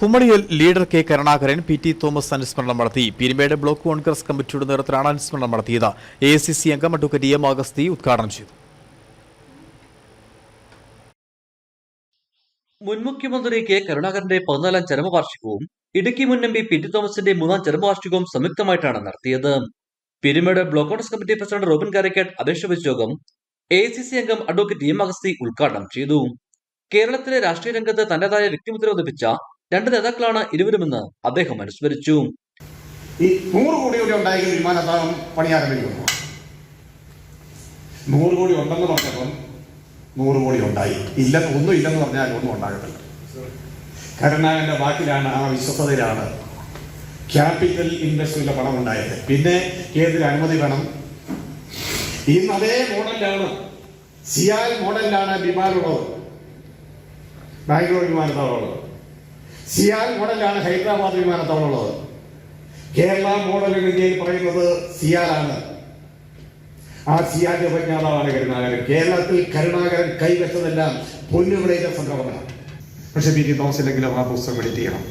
കുമ്മളിയിൽ leader K Karunakaran P T Thomas അനുസ്മരണം നടത്തി. Peermade block Congress കമ്മിറ്റിയുടെ നേതൃത്വത്തിലാണ് അനുസ്മരണം നടത്തിയത്. എ സി സി അംഗം അഡ്വക്കേറ്റ് എം അഗസ്തി ഉദ്ഘാടനം ചെയ്തു. മുൻ മുഖ്യമന്ത്രി കെ കരുണാകരന്റെ പതിനാലാം ചരമവാർഷികവും ഇടുക്കി മുൻ എം പി പി ടി തോമസിന്റെ മൂന്നാം ചരമവാർഷികവും സംയുക്തമായിട്ടാണ് നടത്തിയത്. Peermade block Congress committee president Robin Karakkad അപേക്ഷ വെച്ച യോഗം എ സി സി അംഗം അഡ്വക്കേറ്റ് എം അഗസ്തി ഉദ്ഘാടനം ചെയ്തു. കേരളത്തിലെ രാഷ്ട്രീയ രംഗത്ത് തന്റേതായ വ്യക്തിമുദ്ര പതിപ്പിച്ച രണ്ട് നേതാക്കളാണ് ഇരുവരുമെന്ന് അദ്ദേഹം അനുസ്മരിച്ചു. ഈ നൂറ് കോടി കൂടി ഉണ്ടായെങ്കിൽ വിമാനത്താവളം പണിയാരംഭിക്കുന്നു നൂറ് കോടി ഉണ്ടെന്ന് പറഞ്ഞപ്പം നൂറ് കോടി ഉണ്ടായി. ഇല്ല ഒന്നും ഇല്ലെന്ന് പറഞ്ഞാൽ ഒന്നും ഉണ്ടാകത്തില്ല. കരുണാകന്റെ വാക്കിലാണ് ആ വിശ്വസതയിലാണ് ക്യാപിറ്റൽ ഇൻഡസ്ട്രിയിലെ പണം ഉണ്ടായത്. പിന്നെ കേന്ദ്ര അനുമതി വേണം? ഇന്ന് അതേ മോഡലിലാണ് സിയാൽ മോഡലിലാണ് വിമാനമുള്ളത് ബാംഗ്ലൂർ വിമാനത്താവളമുള്ളത് സിയാൽ മോഡലാണ് ഹൈദരാബാദ് വിമാനത്താവളമുള്ളത്. കേരള മോഡൽ ഇന്ത്യയിൽ പറയുന്നത് സിയാലാണ്. ആ സിയാന്റെ ഉപജ്ഞാതാവാണ് കരുണാകരൻ. കേരളത്തിൽ കരുണാകരൻ കൈവച്ചതെല്ലാം പൊന്നുവിളയിലെ സംഘടന പക്ഷെ പി. ജി തോമസ് ഇല്ലെങ്കിലും ആ പുസ്തകം എഡിറ്റ് ചെയ്യണം.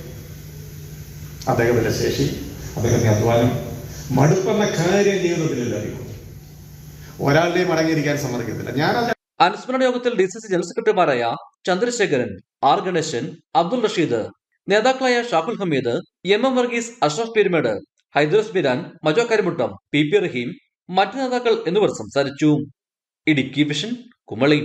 അദ്ദേഹത്തിന്റെ ശേഷി അദ്ദേഹത്തിന്റെ അധ്വാനം മടുപ്പെന്ന കാര്യം ജീവിതത്തിലില്ലായിരിക്കും ഒരാളുടെയും അടങ്ങിയിരിക്കാൻ സമ്മതിക്കത്തില്ല. ഞാൻ അനുസ്മരണ യോഗത്തിൽ ഡി സി സി ജനറൽ സെക്രട്ടറിമാരായ ചന്ദ്രശേഖരൻ ആർ ഗണേശൻ അബ്ദുൾ റഷീദ് നേതാക്കളായ Shaful Hameed M M Varghese Ashraf Peermade Haidrus Biran Majo Karimuttam P P Raheem മറ്റു നേതാക്കൾ എന്നിവർ സംസാരിച്ചു. ഇടുക്കി വിഷൻ കുമളി.